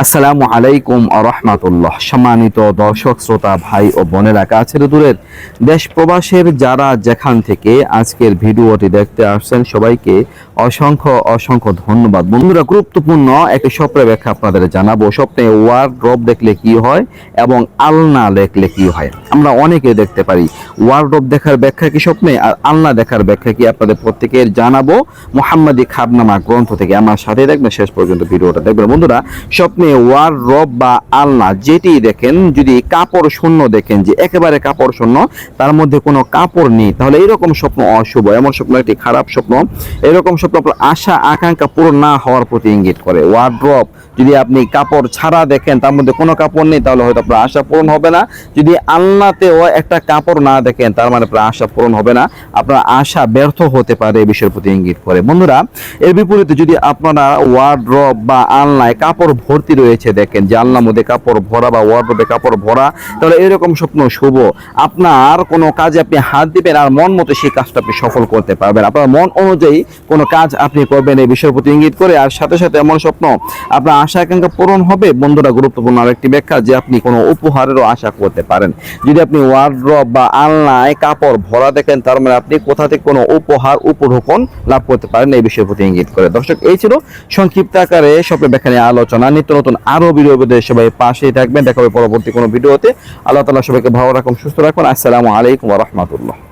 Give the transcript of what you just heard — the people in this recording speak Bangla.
আসসালামু আলাইকুম রহমাতুল্লাহ। সম্মানিত দর্শক, শ্রোতা, ভাই ও বোনেরা, কাছের দূরের দেশ প্রবাসের যারা যেখান থেকে আজকের ভিডিওটি দেখতে আসছেন, সবাইকে অসংখ্য অসংখ্য ধন্যবাদ। বন্ধুরা, গুরুত্বপূর্ণ একটি স্বপ্নের ব্যাখ্যা আপনাদের জানাব। স্বপ্নে ওয়ার্ড্রপ দেখলে কি হয় এবং আলনা দেখলে কি হয়? আমরা অনেকে দেখতে পারি। ওয়ার্ড্রপ দেখার ব্যাখ্যা কি স্বপ্নে আর আলনা দেখার ব্যাখ্যা কি আপনাদের প্রত্যেকের জানাব? মোহাম্মদী খাবনামা গ্রন্থ থেকে আমার সাথে দেখবেন শেষ পর্যন্ত ভিডিওটা দেখবেন। বন্ধুরা, স্বপ্নে ওয়ার রব বা আলনা যেটি দেখেন, যদি কাপড় শূন্য দেখেন যে একেবারে কাপড় শূন্য, তার মধ্যে কোনো কাপড় নেই, তাহলে এরকম স্বপ্ন অশুভ। এমন স্বপ্ন একটি খারাপ স্বপ্ন। এরকম স্বপ্ন আপনার আশা, আকাঙ্ক্ষা পূরণ না হওয়ার প্রতি ইঙ্গিত করে। ওয়ার্ড্রপ যদি আপনি কাপড় ছাড়া দেখেন, তার মধ্যে কোনো কাপড় নেই, তাহলে হয়তো আপনার আশা পূরণ হবে না। যদি আলনাতেও একটা কাপড় না দেখেন, তার মানে আপনার আশা পূরণ হবে না। আপনার আশা ব্যর্থ হতে পারে এই বিষয়ের প্রতি ইঙ্গিত করে। বন্ধুরা, এর বিপরীতে যদি আপনারা ওয়ার্ড্রপ বা আলনায় কাপড় ভর্তি রয়েছে, দেখেন আলনার মধ্যে কাপড় ভরা বা ওয়ার্ড্রপে কাপড় ভরা, তাহলে এরকম স্বপ্ন শুভ। আপনার কোনো কাজে আপনি হাত দিবেন আর মন মতো সেই কাজটা আপনি সফল করতে পারবেন। আপনার মন অনুযায়ী কোনো কাজ আপনি করবেন এই বিষয়ের প্রতি ইঙ্গিত করে। আর সাথে সাথে এমন স্বপ্ন, আপনার আশা আকাঙ্ক্ষা পূরণ হবে। বন্ধুরা, গুরুত্বপূর্ণ আরেকটি ব্যাখ্যা যে আপনি কোনো উপহারেরও আশা করতে পারেন। যদি আপনি ওয়ার্ড্রপ বা আলনায় কাপড় ভরা দেখেন, তার মানে আপনি কোথা থেকে কোনো উপহার উপঢৌকন লাভ করতে পারেন এই বিষয়ের প্রতি ইঙ্গিত করে। দর্শক, এই ছিল সংক্ষিপ্ত আকারে স্বপ্নের ব্যাখ্যা নিয়ে আলোচনা। নিত্য নতুন আরও ভিডিও সবাই পাশেই থাকবেন। দেখা হবে পরবর্তী কোনো ভিডিওতে। আল্লাহ তালা সবাইকে ভালো রাখুন, সুস্থ রাখুন। আসসালামু আলাইকুম রহমতুল্লাহ।